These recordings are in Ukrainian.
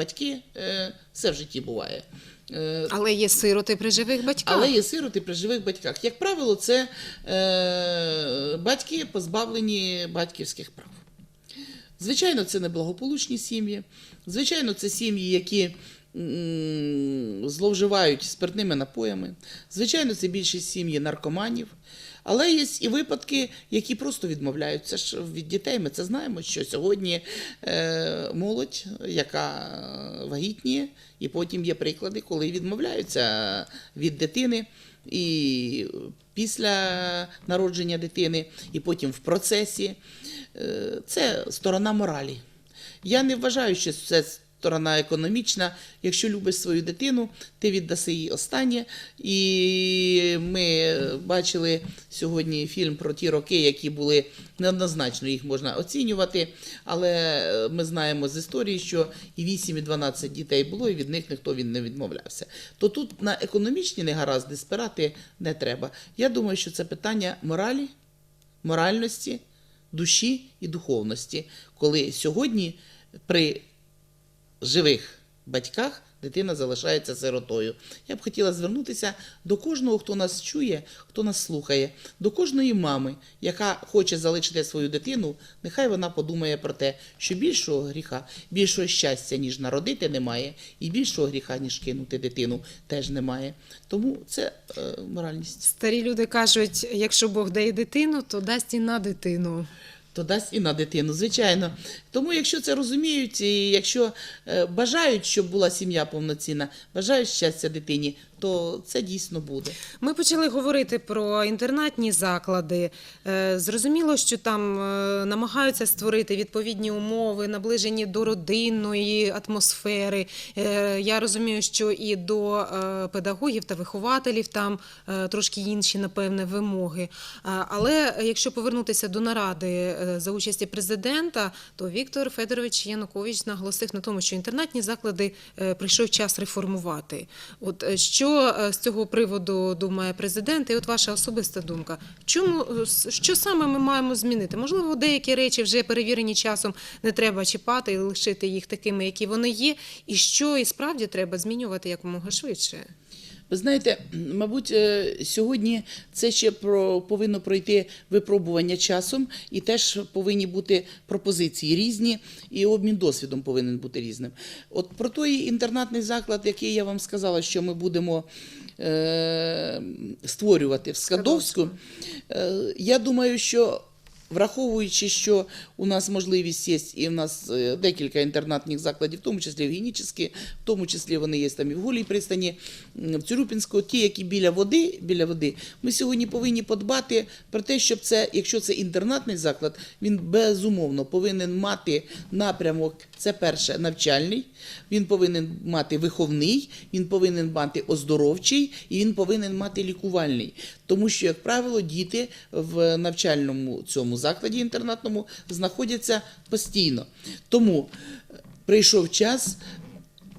Батьки, все в житті буває. Е, Але є сироти при живих батьках. Але є сироти при живих батьках. Як правило, це е, батьки позбавлені батьківських прав. Звичайно, це неблагополучні сім'ї. Звичайно, це сім'ї, які зловживають спиртними напоями. Звичайно, це більшість сім'ї наркоманів. Але є і випадки, які просто відмовляються ж від дітей. Ми це знаємо, що сьогодні е, молодь, яка вагітніє, і потім є приклади, коли відмовляються від дитини. І після народження дитини, і потім в процесі. Е, Це сторона моралі. Я не вважаю, що це сторона економічна. Якщо любиш свою дитину, ти віддаси їй останнє. І ми бачили сьогодні фільм про ті роки, які були неоднозначно, їх можна оцінювати. Але ми знаємо з історії, що і 8, і 12 дітей було, і від них ніхто він не відмовлявся. То тут на економічні негаразди спирати не треба. Я думаю, що це питання моралі, моральності, душі і духовності, коли сьогодні при живих батьках дитина залишається сиротою. Я б хотіла звернутися до кожного, хто нас чує, хто нас слухає, до кожної мами, яка хоче залишити свою дитину, нехай вона подумає про те, що більшого гріха, більшого щастя, ніж народити, немає, і більшого гріха, ніж кинути дитину, теж немає. Тому це е, моральність. Старі люди кажуть, якщо Бог дає дитину, то дасть і на дитину. То дасть і на дитину, звичайно. Тому, якщо це розуміють, і якщо е, бажають, щоб була сім'я повноцінна, бажають щастя дитині, то це дійсно буде. Ми почали говорити про інтернатні заклади. Е, Зрозуміло, що там е, намагаються створити відповідні умови, наближені до родинної атмосфери. Е, Я розумію, що і до педагогів та вихователів там трошки інші, напевне, вимоги. Але якщо повернутися до наради за участі президента, то Віктор Федорович Янукович наголосив на тому, що інтернатні заклади прийшов час реформувати. От е, що е, з цього приводу думає президент, і от ваша особиста думка? Чому е, що саме ми маємо змінити? Можливо, деякі речі вже перевірені часом не треба чіпати і лишити їх такими, які вони є, і що і справді треба змінювати якомога швидше. Ви знаєте, мабуть, е, сьогодні це ще про повинно пройти випробування часом, і теж повинні бути пропозиції різні, і обмін досвідом повинен бути різним. От про той інтернатний заклад, який я вам сказала, що ми будемо е, створювати в Скадовську, е, я думаю, що. Враховуючи, що у нас можливість є, і в нас е, декілька інтернатних закладів, в тому числі в Генічеській, в тому числі вони є там і в Голій пристані, в Цюрюпінську, ті, які біля води, біля води, ми сьогодні повинні подбати про те, щоб це, якщо це інтернатний заклад, він безумовно повинен мати напрямок, це перше, навчальний, він повинен мати виховний, він повинен мати оздоровчий і він повинен мати лікувальний. Тому що, як правило, діти в навчальному цьому закладі інтернатному знаходяться постійно. Тому е, прийшов час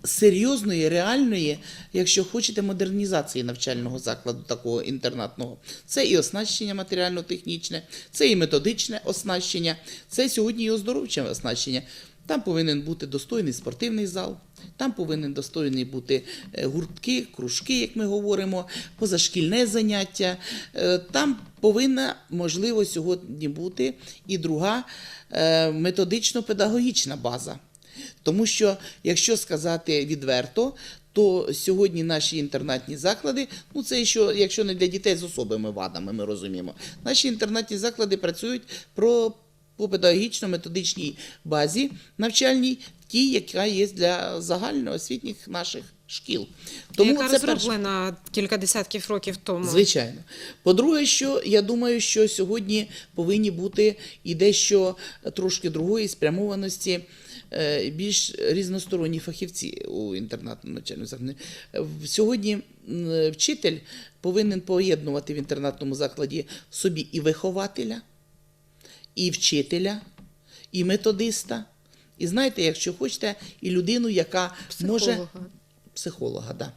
серйозної, реальної, якщо хочете, модернізації навчального закладу такого інтернатного. Це і оснащення матеріально-технічне, це і методичне оснащення, це сьогодні і оздоровче оснащення. Там повинен бути достойний спортивний зал, там повинен достойний бути е, гуртки, кружки, як ми говоримо, позашкільне заняття. Е, Там повинна, можливо, сьогодні бути і друга е, методично-педагогічна база. Тому що, якщо сказати відверто, то сьогодні наші інтернатні заклади, ну це що, якщо не для дітей з особими вадами, ми розуміємо. Наші інтернатні заклади працюють про по педагогічно-методичній базі навчальній, тій, яка є для загальноосвітніх наших шкіл. Тому яка це розроблена кілька десятків років тому. Звичайно. По-друге, що я думаю, що сьогодні повинні бути і дещо трошки другої спрямованості. е, Більш різносторонні фахівці у інтернатному навчальному закладі. Сьогодні вчитель повинен поєднувати в інтернатному закладі собі і вихователя, і вчителя, і методиста. І знаєте, якщо хочете, і людину, яка може Психолога. Да.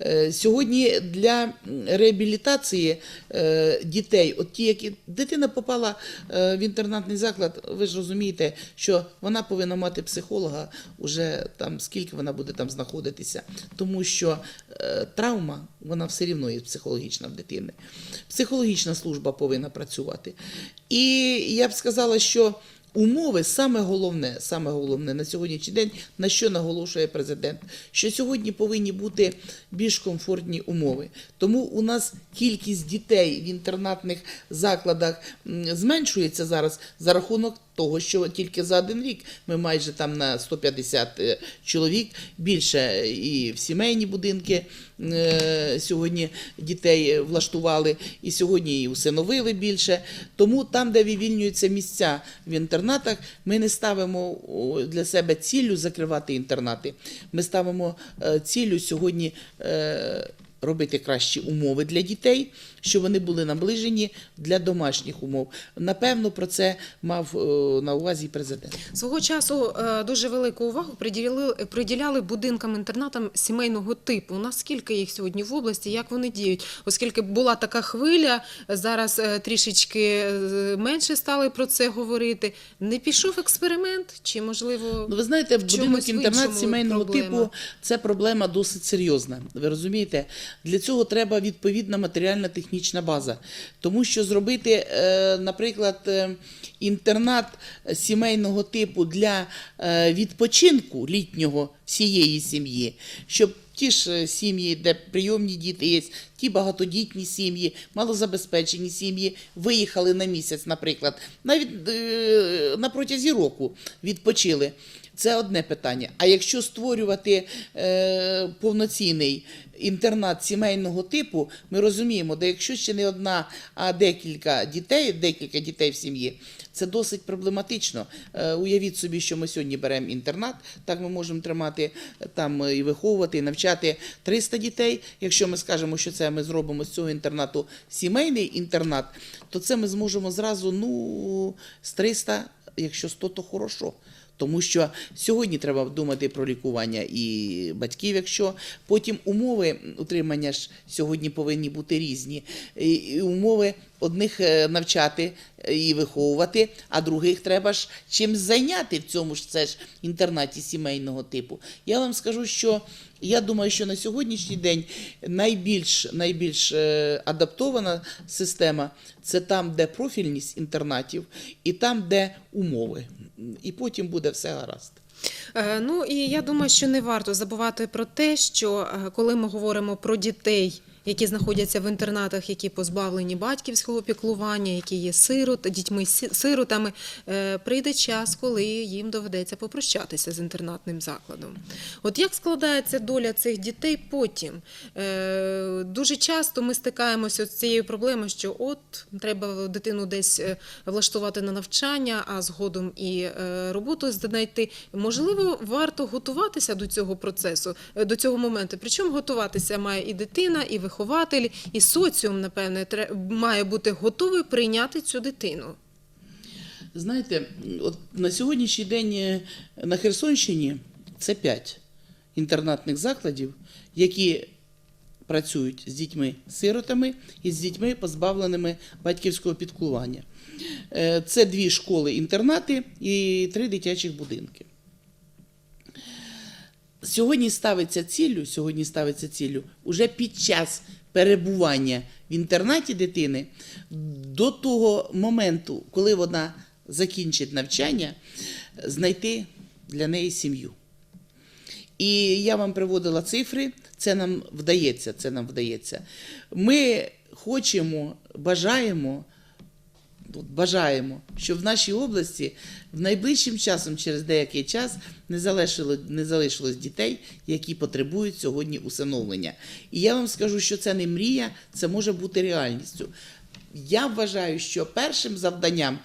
Е, Сьогодні для реабілітації е, дітей, от ті, які дитина попала е, в інтернатний заклад, ви ж розумієте, що вона повинна мати психолога уже там скільки вона буде там знаходитися, тому що травма вона все рівно є психологічна в дитини. Психологічна служба повинна працювати. І я б сказала, що Умови саме головне, саме головне на сьогоднішній день, на що наголошує президент, що сьогодні повинні бути більш комфортні умови. Тому у нас кількість дітей в інтернатних закладах зменшується зараз за рахунок того, що тільки за один рік ми майже там на 150 е, чоловік більше і в сімейні будинки е, сьогодні дітей влаштували, і сьогодні і усиновили більше. Тому там, де вивільнюються місця в інтернатах, ми не ставимо для себе ціллю закривати інтернати. Ми ставимо е, ціллю сьогодні. Робити кращі умови для дітей, щоб вони були наближені для домашніх умов. Напевно, про це мав е, на увазі президент. Свого часу е, дуже велику увагу приділяли, приділяли будинкам-інтернатам сімейного типу. Наскільки їх сьогодні в області, як вони діють? Оскільки була така хвиля, зараз е, трішечки менше стали про це говорити. Не пішов експеримент? Чи можливо Ну, ви знаєте, будинок інтернат сімейного проблема? типу це проблема досить серйозна. Ви розумієте? Для цього треба відповідна матеріальна технічна база. Тому що зробити, е, наприклад, е, інтернат сімейного типу для е, відпочинку літнього всієї сім'ї, щоб ті ж сім'ї, де прийомні діти є, ті багатодітні сім'ї, малозабезпечені сім'ї виїхали на місяць, наприклад, навіть на протязі року відпочили. Це одне питання. А якщо створювати е, повноцінний інтернат сімейного типу, ми розуміємо, де якщо ще не одна, а декілька дітей, декілька дітей в сім'ї, це досить проблематично. Е, уявіть собі, що ми сьогодні беремо інтернат, так ми можемо тримати там е, і виховувати, і навчати 300 дітей. Якщо ми скажемо, що це ми зробимо з цього інтернату сімейний інтернат, то це ми зможемо зразу ну, з 300, якщо 100, то хорошо. Тому що сьогодні треба думати про лікування і батьків, якщо потім умови утримання ж сьогодні повинні бути різні. І, умови одних е, навчати і виховувати, а других треба ж чимсь зайняти в цьому ж це ж інтернаті сімейного типу. Я вам скажу, що я думаю, що на сьогоднішній день найбільш, найбільш е, адаптована система це там, де профільність інтернатів, і там, де умови. І потім буде все гаразд. Е, Ну і я думаю, що не варто забувати про те, що е, коли ми говоримо про дітей. Які знаходяться в інтернатах, які позбавлені батьківського піклування, які є сирот, дітьми сиротами, е, прийде час, коли їм доведеться попрощатися з інтернатним закладом. От як складається доля цих дітей потім? Е, Дуже часто ми стикаємося з цією проблемою, що от треба дитину десь е, влаштувати на навчання, а згодом і роботу знайти. Можливо, варто готуватися до цього процесу, до цього моменту. Причому готуватися має і дитина, і вихователь, і соціум, напевне, має бути готовий прийняти цю дитину. Знаєте, от на сьогоднішній день е, на Херсонщині це п'ять інтернатних закладів, які працюють з дітьми-сиротами і з дітьми, позбавленими батьківського підклування. Е, Це дві школи-інтернати і три дитячих будинки. Сьогодні ставиться ціллю, сьогодні ставиться ціллю уже під час перебування в інтернаті дитини до того моменту, коли вона закінчить навчання, знайти для неї сім'ю. І я вам приводила цифри, це нам вдається, це нам вдається. Ми хочемо, бажаємо, бажаємо, щоб в нашій області в найближчим часом, через деякий час, не залишило, не залишилось дітей, які потребують сьогодні усиновлення. І я вам скажу, що це не мрія, це може бути реальністю. Я вважаю, що першим завданням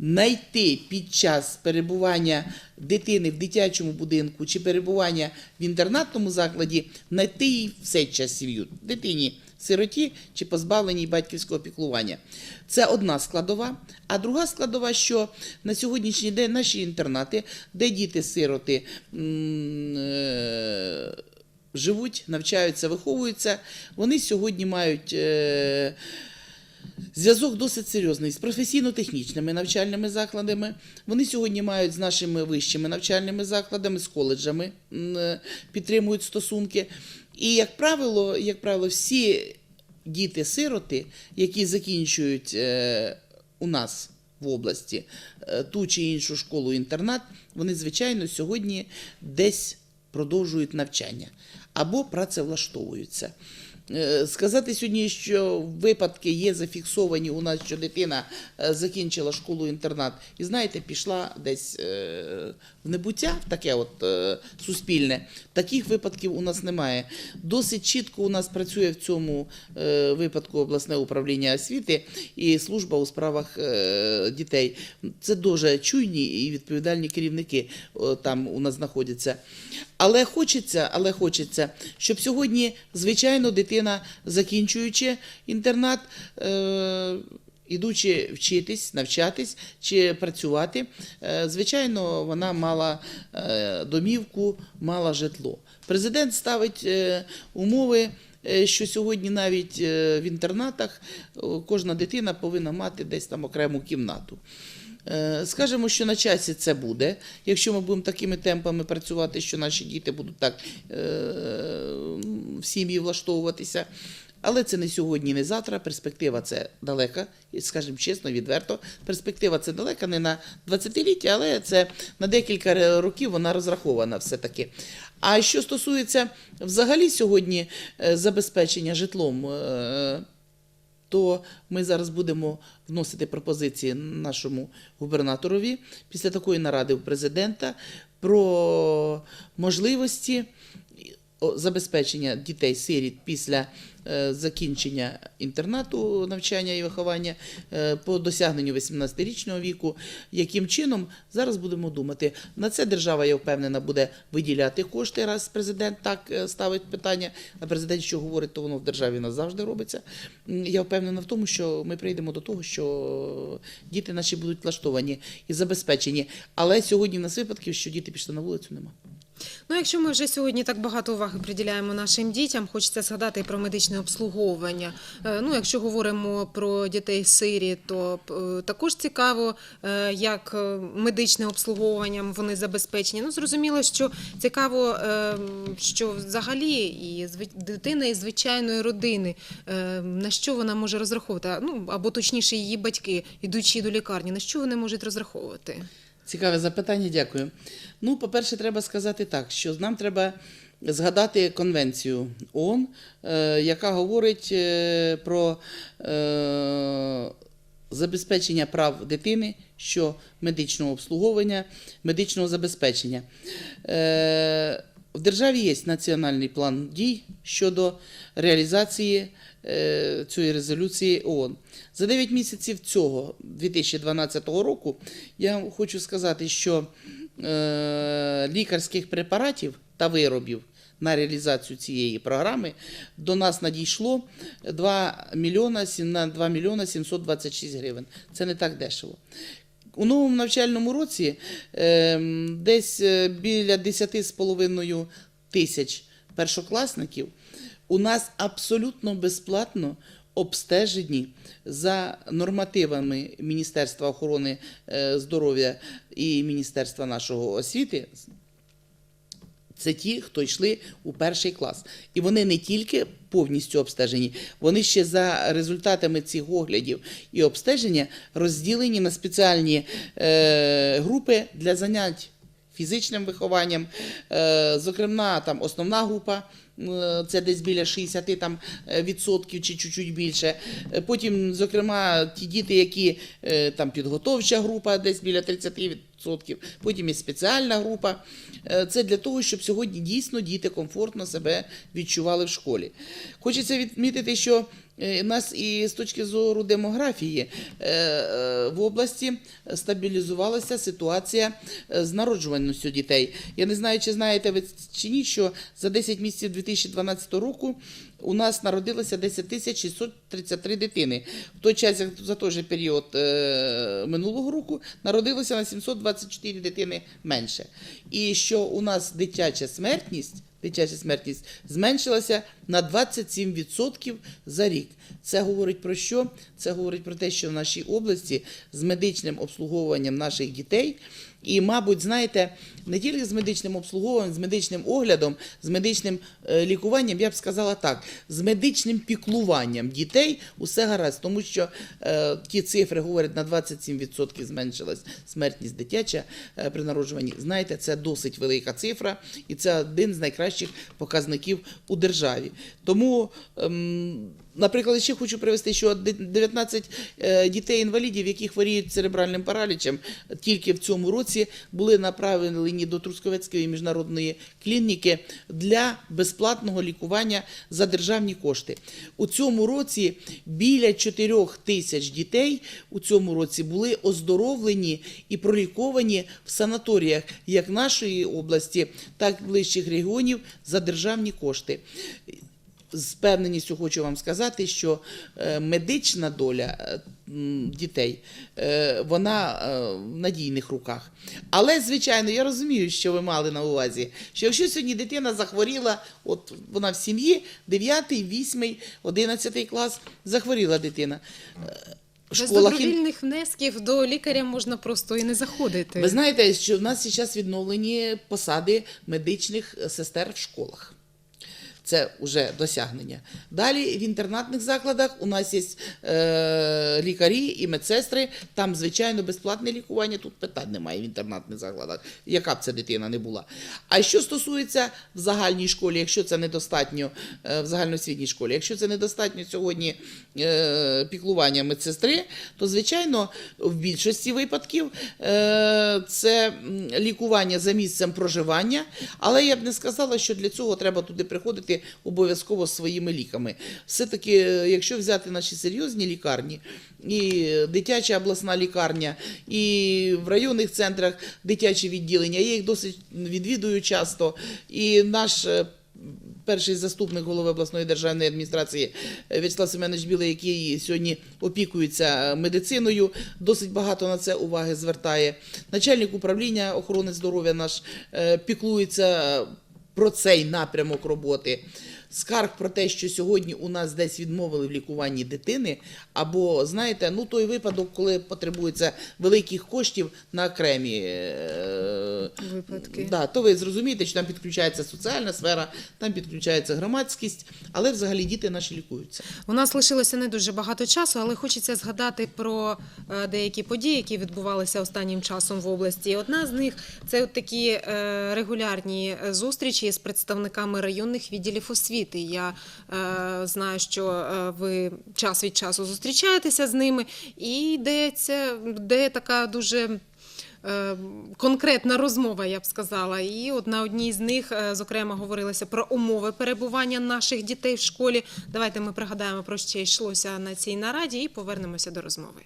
знайти під час перебування дитини в дитячому будинку чи перебування в інтернатному закладі, знайти їй в цей час сім'ю, дитині сироті чи позбавленій батьківського піклування. Це одна складова. А друга складова, що на сьогоднішній день наші інтернати, де діти-сироти е, живуть, навчаються, виховуються, вони сьогодні мають. Е, Зв'язок досить серйозний з професійно-технічними навчальними закладами. Вони сьогодні мають з нашими вищими навчальними закладами, з коледжами е, підтримують стосунки. І, як правило, як правило, всі діти-сироти, які закінчують е, у нас в області е, ту чи іншу школу-інтернат, вони, звичайно, сьогодні десь продовжують навчання або працевлаштовуються. Е, Сказати сьогодні, що випадки є зафіксовані у нас, що дитина е, закінчила школу-інтернат і, знаєте, пішла десь е, в небуття, таке от суспільне. Таких випадків у нас немає. Досить чітко у нас працює в цьому випадку обласне управління освіти і служба у справах дітей. Це дуже чуйні і відповідальні керівники там у нас знаходяться. Але хочеться, але хочеться, щоб сьогодні, звичайно, дитина, закінчуючи інтернат, е, ідучи вчитись, навчатись чи працювати, е, звичайно, вона мала е, домівку, мала житло. Президент ставить умови. Що сьогодні навіть в інтернатах кожна дитина повинна мати десь там окрему кімнату. Е, Скажемо, що на часі це буде, якщо ми будемо такими темпами працювати, що наші діти будуть так е, в сім'ї влаштовуватися. Але це не сьогодні, не завтра. Перспектива це далека, скажімо чесно, відверто. Перспектива це далека не на 20-ліття, але це на декілька років вона розрахована все-таки. А що стосується взагалі сьогодні е, забезпечення житлом, то ми зараз будемо вносити пропозиції нашому губернаторові після такої наради у президента про можливості забезпечення дітей сиріт після е, закінчення інтернату навчання і виховання е, по досягненню 18-річного віку. Яким чином зараз будемо думати? На це держава, я впевнена, буде виділяти кошти, раз президент так е, ставить питання. А президент, що говорить, то воно в державі назавжди робиться. Я впевнена в тому, що ми прийдемо до того, що діти наші будуть влаштовані і забезпечені. Але сьогодні в нас випадків, що діти пішли на вулицю, нема. Ну, якщо ми вже сьогодні так багато уваги приділяємо нашим дітям, хочеться згадати про медичне обслуговування. Е, Ну, якщо говоримо про дітей сирі, то е, також цікаво, е, як медичне обслуговуванням вони забезпечені. Ну, зрозуміло, що цікаво, що взагалі і дитина із звичайної родини, на що вона може розраховувати, ну або точніше, її батьки, ідучи до лікарні, на що вони можуть розраховувати? Цікаве запитання, дякую. Ну, по-перше, треба сказати так, що нам треба згадати конвенцію ООН, е, яка говорить е, про е, забезпечення прав дитини, що медичного обслуговування, медичного забезпечення. В державі є національний план дій щодо реалізації е, цієї резолюції ООН. За 9 місяців цього 2012 року я хочу сказати, що е, лікарських препаратів та виробів на реалізацію цієї програми до нас надійшло 2 мільйона, на 2 мільйона 726 гривень. Це не так дешево. У новому навчальному році ем, десь е, біля 10,5 тисяч першокласників у нас абсолютно безплатно обстежені за нормативами Міністерства охорони е, здоров'я і Міністерства нашого освіти. Це ті, хто йшли у перший клас. І вони не тільки повністю обстежені, вони ще за результатами цих оглядів і обстеження розділені на спеціальні е, групи для занять фізичним вихованням. Е, зокрема, там основна група. Е, Це десь біля 60 там, е, відсотків чи чуть-чуть більше. Е, Потім, зокрема, ті діти, які там підготовча група, десь біля 30 відсотків. Потім і спеціальна група. Це для того, щоб сьогодні дійсно діти комфортно себе відчували в школі. Хочеться відмітити, що е, нас і з точки зору демографії е, е, в області стабілізувалася ситуація з народжуваністю дітей. Я не знаю, чи знаєте ви чи ні, що за 10 місяців 2012 року у нас народилося 10 тисяч 633 дитини. В той час, як за той же період минулого року, народилося на 724 дитини менше. І що у нас дитяча смертність дитяча смертність зменшилася на 27% за рік. Це говорить про що? Це говорить про те, що в нашій області з медичним обслуговуванням наших дітей. І, мабуть, знаєте, не тільки з медичним обслуговуванням, з медичним оглядом, з медичним е, лікуванням, я б сказала так, з медичним піклуванням дітей усе гаразд, тому що е, ті цифри говорять на 27% зменшилась смертність дитяча е, при народжуванні. Знаєте, це досить велика цифра, і це один з найкращих показників у державі. Тому. Ем, Наприклад, ще хочу привести, що 19 е, дітей-інвалідів, які хворіють церебральним паралічем, тільки в цьому році були направлені до Трускавецької міжнародної клініки для безплатного лікування за державні кошти. У цьому році біля 4 тисяч дітей у цьому році були оздоровлені і проліковані в санаторіях як нашої області, так і ближчих регіонів за державні кошти з певненістю хочу вам сказати, що е, медична доля е, дітей е, вона в надійних руках. Але, звичайно, я розумію, що ви мали на увазі, що якщо сьогодні дитина захворіла, от вона в сім'ї, 9, 8, 11 клас, захворіла дитина. Без добровільних внесків до лікаря можна просто і не заходити. Ви знаєте, що в нас зараз відновлені посади медичних сестер в школах. Це вже досягнення. Далі в інтернатних закладах у нас є е, лікарі і медсестри. Там, звичайно, безплатне лікування. Тут питань немає в інтернатних закладах, яка б це дитина не була. А що стосується в загальній школі, якщо це недостатньо е, в загальноосвітній школі, якщо це недостатньо сьогодні е, піклування медсестри, то звичайно в більшості випадків е, це лікування за місцем проживання, але я б не сказала, що для цього треба туди приходити обов'язково своїми ліками. Все-таки, е, якщо взяти наші серйозні лікарні, і дитяча обласна лікарня, і в районних центрах дитячі відділення, я їх досить відвідую часто. І наш е, перший заступник голови обласної державної адміністрації е, В'ячеслав Семенович Білий, який сьогодні опікується медициною, досить багато на це уваги звертає. Начальник управління охорони здоров'я наш піклується про цей напрямок роботи. Скарг про те, що сьогодні у нас десь відмовили в лікуванні дитини, або знаєте, ну той випадок, коли потребується великих коштів на окремі е, Випадки. Да, то ви зрозумієте, що там підключається соціальна сфера, там підключається громадськість, але взагалі діти наші лікуються. У нас лишилося не дуже багато часу, але хочеться згадати про е, деякі події, які відбувалися останнім часом в області. І Одна з них це от такі е, регулярні е, зустрічі з представниками районних відділів освіти. Я е, знаю, що е, ви час від часу зустрічаєтеся з ними, і йдеться, де така дуже. е, Конкретна розмова, я б сказала, і от на одній з них, е, зокрема, говорилося про умови перебування наших дітей в школі. Давайте ми пригадаємо про що йшлося на цій нараді і повернемося до розмови.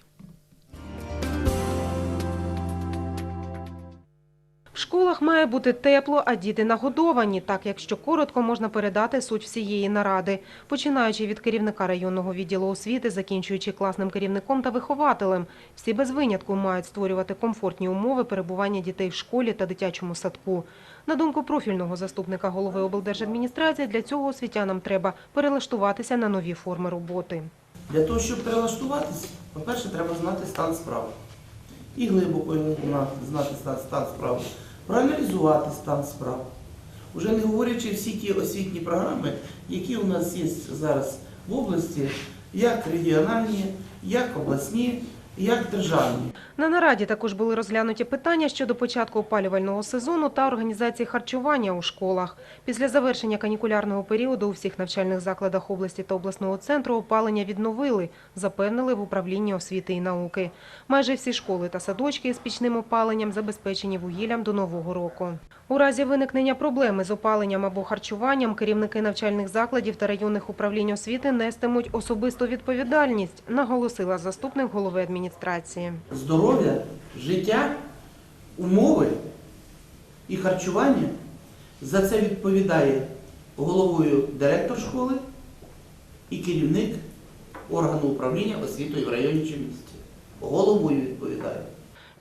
В школах має бути тепло, а діти нагодовані, так якщо коротко можна передати суть всієї наради, починаючи від керівника районного відділу освіти, закінчуючи класним керівником та вихователем. Всі без винятку мають створювати комфортні умови перебування дітей в школі та дитячому садку. На думку профільного заступника голови облдержадміністрації, для цього освітянам треба перелаштуватися на нові форми роботи. Для того, щоб перелаштуватись, по-перше, треба знати стан справи. І глибоко йому знати стан, справ, проаналізувати стан справ. Уже не говорячи всі ті освітні програми, які у нас є зараз в області, як регіональні, як обласні, як державні. На нараді також були розглянуті питання щодо початку опалювального сезону та організації харчування у школах. Після завершення канікулярного періоду у всіх навчальних закладах області та обласного центру опалення відновили, запевнили в управлінні освіти і науки. Майже всі школи та садочки з пічним опаленням забезпечені вугіллям до нового року. У разі виникнення проблеми з опаленням або харчуванням керівники навчальних закладів та районних управлінь освіти нестимуть особисту відповідальність, наголосила заступник голови адміністрації. Здоров'я, життя, умови і харчування за це відповідає головою директор школи і керівник органу управління освітою в районі чи місті. Головою відповідає.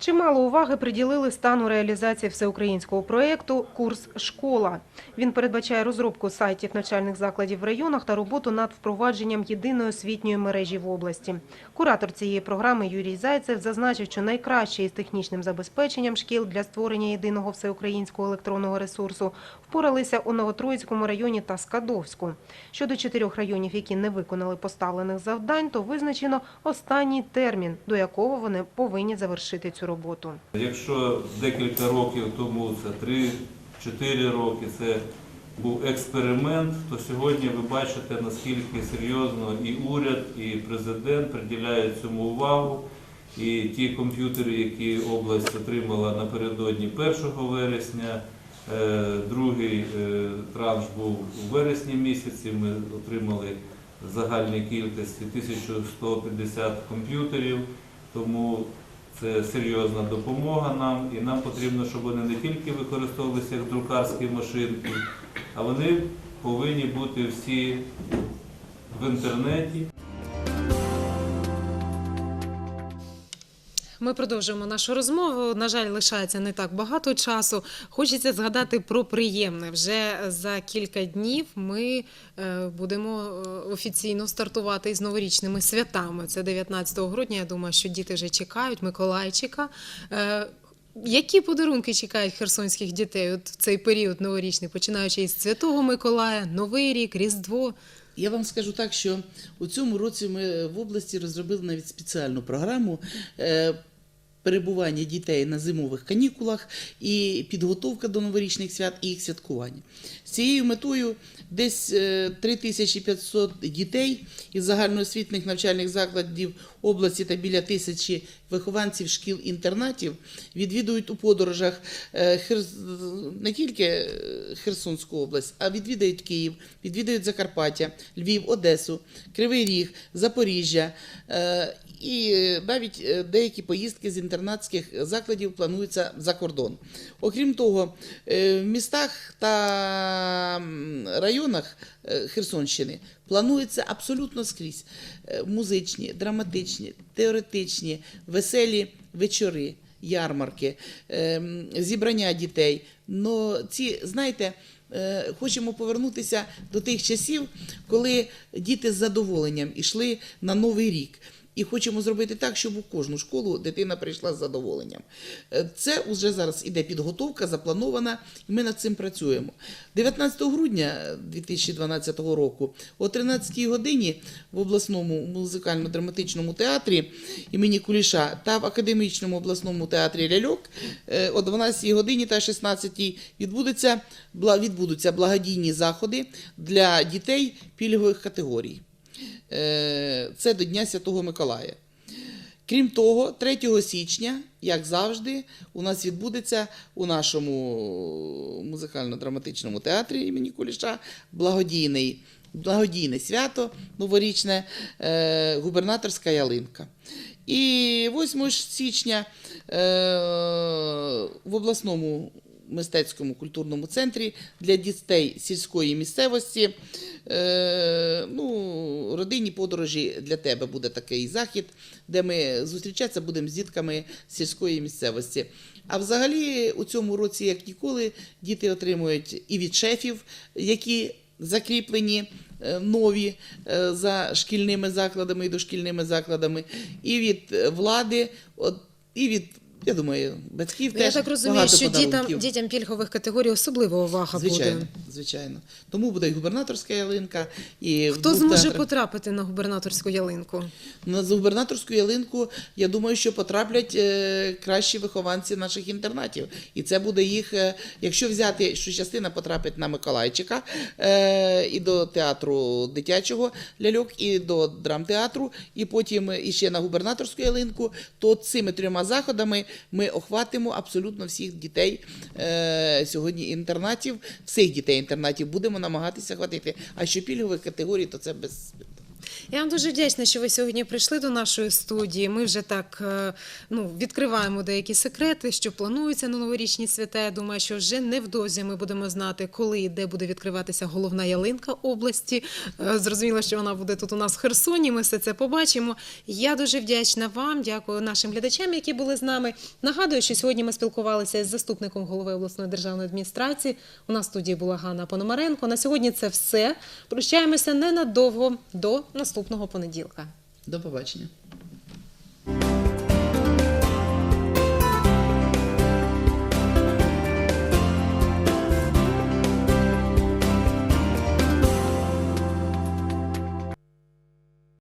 Чимало уваги приділили стану реалізації всеукраїнського проєкту «Курс Школа». Він передбачає розробку сайтів навчальних закладів в районах та роботу над впровадженням єдиної освітньої мережі в області. Куратор цієї програми Юрій Зайцев зазначив, що найкраще із технічним забезпеченням шкіл для створення єдиного всеукраїнського електронного ресурсу впоралися у Новотроїцькому районі та Скадовську. Щодо чотирьох районів, які не виконали поставлених завдань, то визначено останній термін, до якого вони повинні завершити цю роботу. Якщо декілька років тому, це 3-4 роки, це був експеримент, то сьогодні ви бачите, наскільки серйозно і уряд, і президент приділяють цьому увагу. І ті комп'ютери, які область отримала напередодні 1 вересня, е, другий е, транш був у вересні місяці, ми отримали в загальній кількості 1150 комп'ютерів, тому це серйозна допомога нам, і нам потрібно, щоб вони не тільки використовувалися як друкарські машинки, а вони повинні бути всі в інтернеті. Ми продовжуємо нашу розмову. На жаль, лишається не так багато часу. Хочеться згадати про приємне. Вже за кілька днів ми е, будемо е, офіційно стартувати із новорічними святами. Це 19 грудня. Я думаю, що діти вже чекають Миколайчика. Е, Які подарунки чекають херсонських дітей от в цей період новорічний, починаючи із Святого Миколая, Новий рік, Різдво? Я вам скажу так, що у цьому році ми в області розробили навіть спеціальну програму. Е, Перебування дітей на зимових канікулах і підготовка до новорічних свят і їх святкування. З цією метою десь е, 3500 дітей із загальноосвітних навчальних закладів області та біля тисячі вихованців шкіл-інтернатів відвідують у подорожах е, не тільки е, Херсонську область, а відвідають Київ, відвідають Закарпаття, Львів, Одесу, Кривий Ріг, Запоріжжя. е, І навіть деякі поїздки з інтернатських закладів плануються за кордон. Окрім того, в містах та районах Херсонщини планується абсолютно скрізь е, музичні, драматичні, теоретичні, веселі вечори, ярмарки, е, зібрання дітей. Но ці, знаєте, е, хочемо повернутися до тих часів, коли діти з задоволенням йшли на Новий рік. І хочемо зробити так, щоб у кожну школу дитина прийшла з задоволенням. Е, Це вже зараз іде підготовка, запланована, і ми над цим працюємо. 19 грудня 2012 року о 13 годині в обласному музикально-драматичному театрі імені Куліша та в академічному обласному театрі Ляльок е, о 12 годині та 16 відбудуться, бла- відбудуться благодійні заходи для дітей пільгових категорій. Е, Це до Дня Святого Миколая. Крім того, 3 січня, як завжди, у нас відбудеться у нашому музикально-драматичному театрі імені Куліша благодійний, благодійне свято новорічне е, губернаторська ялинка. І 8 січня е, в обласному мистецькому культурному центрі для дітей сільської місцевості. Е, ну, родинні подорожі для тебе буде такий захід, де ми зустрічатися будемо з дітками сільської місцевості. А взагалі, у цьому році, як ніколи, діти отримують і від шефів, які закріплені е, нові е, за шкільними закладами і дошкільними закладами, і від влади, і від, я думаю, батьків Ну, Я так розумію, багато що дітям, подарунків. дітям пільгових категорій особлива увага Звичайно, буде. звичайно. Тому буде і губернаторська ялинка, і Хто зможе театрах. потрапити на губернаторську ялинку? На губернаторську ялинку, я думаю, що потраплять е, кращі вихованці наших інтернатів. І це буде їх, е, якщо взяти, що частина потрапить на Миколайчика е, і до театру дитячого ляльок, і до драмтеатру, і потім іще на губернаторську ялинку, то цими трьома заходами ми охватимо абсолютно всіх дітей е, сьогодні інтернатів, всіх дітей інтернатів будемо намагатися хватити. А що пільгових категорій, то це без. Я вам дуже вдячна, що ви сьогодні прийшли до нашої студії. Ми вже так е, ну, відкриваємо деякі секрети, що плануються на новорічні свята. Я думаю, що вже невдовзі ми будемо знати, коли і де буде відкриватися головна ялинка області. Е, Зрозуміло, що вона буде тут у нас в Херсоні. Ми все це побачимо. Я дуже вдячна вам. Дякую нашим глядачам, які були з нами. Нагадую, що сьогодні ми спілкувалися з заступником голови обласної державної адміністрації. У нас в студії була Ганна Пономаренко. На сьогодні це все. Прощаємося ненадовго до наступного понеділка. До побачення.